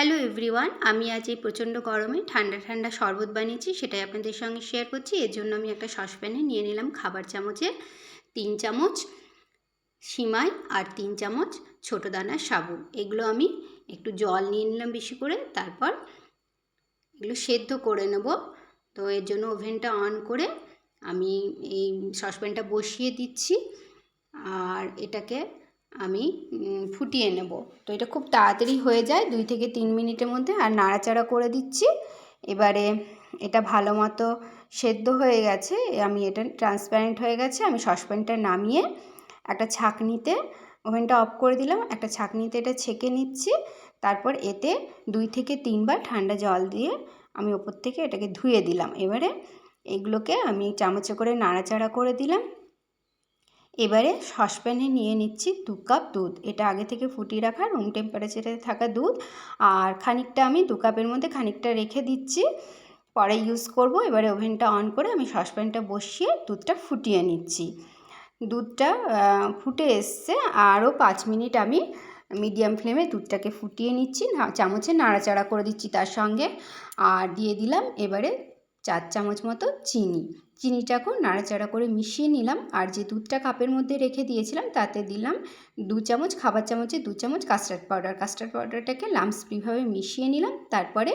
Hello everyone আমি আজ এই প্রচণ্ড গরমে ঠান্ডা ঠান্ডা শরবত বানিয়েছি, সেটাই আপনাদের সঙ্গে শেয়ার করছি। এর জন্য আমি একটা সসপ্যানে নিয়ে নিলাম খাবার চামচে তিন চামচ সিমাই আর তিন চামচ ছোটো দানার সাবু এগুলো আমি একটু জল নিয়ে নিলাম বেশি করে, তারপর এগুলো সেদ্ধ করে নেব। তো এর জন্য ওভেনটা অন করে আমি এই সসপ্যানটা বসিয়ে দিচ্ছি। আর এটাকে আমি ফুটিয়ে নেব। তো এটা খুব তাড়াতাড়ি হয়ে যায়, দুই থেকে তিন মিনিটের মধ্যে, আর নাড়াচাড়া করে দিচ্ছি। এবারে এটা ভালো মতো সেদ্ধ হয়ে গেছে, আমি এটা ট্রান্সপারেন্ট হয়ে গেছে, আমি সসপ্যানটা নামিয়ে একটা ছাঁকনিতে, ওভেনটা অফ করে দিলাম, একটা ছাঁকনিতে এটা ছেঁকে নিচ্ছি। তারপর এতে দুই থেকে তিনবার ঠান্ডা জল দিয়ে আমি ওপর থেকে এটাকে ধুয়ে দিলাম। এবারে এগুলোকে আমি চামচে করে নাড়াচাড়া করে দিলাম। এবারে সসপ্যানে নিয়ে নিচ্ছি দু কাপ দুধ। এটা আগে থেকে ফুটিয়ে রাখা রুম টেম্পারেচারে থাকা দুধ। আর খানিকটা আমি দু কাপের মধ্যে খানিকটা রেখে দিচ্ছি। পরে ইউজ করব, এবারে ওভেনটা অন করে আমি সসপ্যানটা বসিয়ে দুধটা ফুটিয়ে নিচ্ছি। দুধটা ফুটে এসছে। আরও পাঁচ মিনিট আমি মিডিয়াম ফ্লেমে দুধটাকে ফুটিয়ে নিচ্ছি। চামচে নাড়াচাড়া করে দিচ্ছি তার সঙ্গে। আর দিয়ে দিলাম এবারে চার চামচ মতো চিনি। চিনিটাকেও নাড়াচাড়া করে মিশিয়ে নিলাম। আর যে দুধটা কাপের মধ্যে রেখে দিয়েছিলাম, তাতে দিলাম দু চামচ, খাবার চামচে দু চামচ কাস্টার্ড পাউডার কাস্টার্ড পাউডারটাকে লামস ফ্রিভাবে মিশিয়ে নিলাম। তারপরে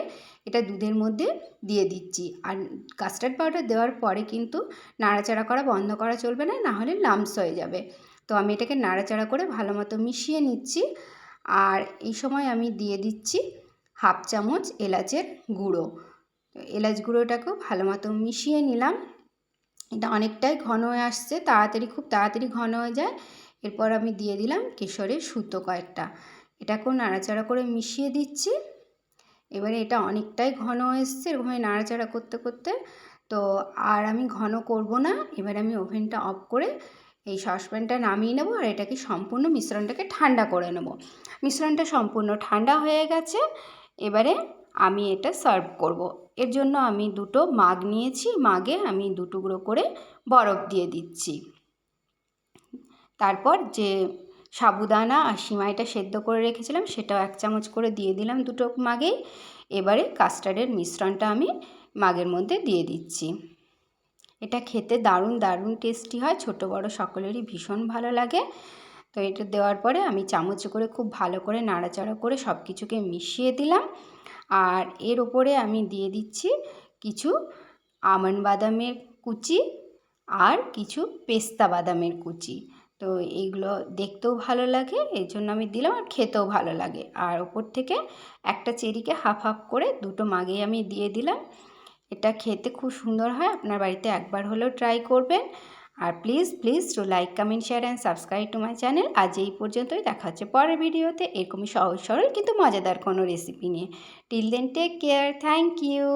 এটা দুধের মধ্যে দিয়ে দিচ্ছি। আর কাস্টার্ড পাউডার দেওয়ার পরে কিন্তু নাড়াচাড়া করা বন্ধ করা চলবে না নাহলে লামস হয়ে যাবে। তো আমি এটাকে নাড়াচাড়া করে ভালো মতো মিশিয়ে নিচ্ছি। আর এই সময় আমি দিয়ে দিচ্ছি হাফ চামচ এলাচের গুঁড়ো। এলাচ গুঁড়োটাকেও ভালো মতো মিশিয়ে নিলাম। এটা অনেকটাই ঘন হয়ে আসছে, তাড়াতাড়ি, খুব তাড়াতাড়ি ঘন হয়ে যায়। এরপর আমি দিয়ে দিলাম কেশরের সুতো কয়েকটা। এটাকেও নাড়াচাড়া করে মিশিয়ে দিচ্ছি। এবারে এটা অনেকটাই ঘন এসছে এরকমভাবে নাড়াচাড়া করতে করতে। তো আর আমি ঘন করব না। এবার আমি ওভেনটা অফ করে এই সসপ্যানটা নামিয়ে নেব আর এটাকে সম্পূর্ণ মিশ্রণটাকে ঠান্ডা করে নেব। মিশ্রণটা সম্পূর্ণ ঠান্ডা হয়ে গেছে। এবারে আমি এটা সার্ভ করব। এর জন্য আমি দুটো মাগ নিয়েছি। মাগে আমি দুটুকরো করে বরফ দিয়ে দিচ্ছি। তারপর যে সাবুদানা আর সিমাইটা সেদ্ধ করে রেখেছিলাম, সেটাও এক চামচ করে দিয়ে দিলাম দুটো মাগেই এবারে কাস্টার্ডের মিশ্রণটা আমি মাগের মধ্যে দিয়ে দিচ্ছি। এটা খেতে দারুণ দারুণ টেস্টি হয়। ছোট, বড় সকলেরই ভীষণ ভালো লাগে। তো এটা দেওয়ার পরে আমি চামচে করে খুব ভালো করে নাড়াচাড়া করে সব কিছুকে মিশিয়ে দিলাম। আর এর ওপরে আমি দিয়ে দিচ্ছি কিছু আমন্ড বাদামের কুচি আর কিছু পেস্তা বাদামের কুচি। তো এইগুলো দেখতেও ভালো লাগে এই জন্য আমি দিলাম আর খেতেও ভালো লাগে। আর ওপর থেকে একটা চেরিকে হাফ হাফ করে দুটো মাগেই আমি দিয়ে দিলাম। এটা খেতে খুব সুন্দর হয়, আপনার বাড়িতে একবার হলেও ট্রাই করবেন। আর please please to like comment share and subscribe to my channel আজ এই পর্যন্তই। দেখা হচ্ছে পরের ভিডিওতে। এরকমই সহজ সরল কিন্তু মজাদার কোনো রেসিপি নিয়ে। Till then take care thank you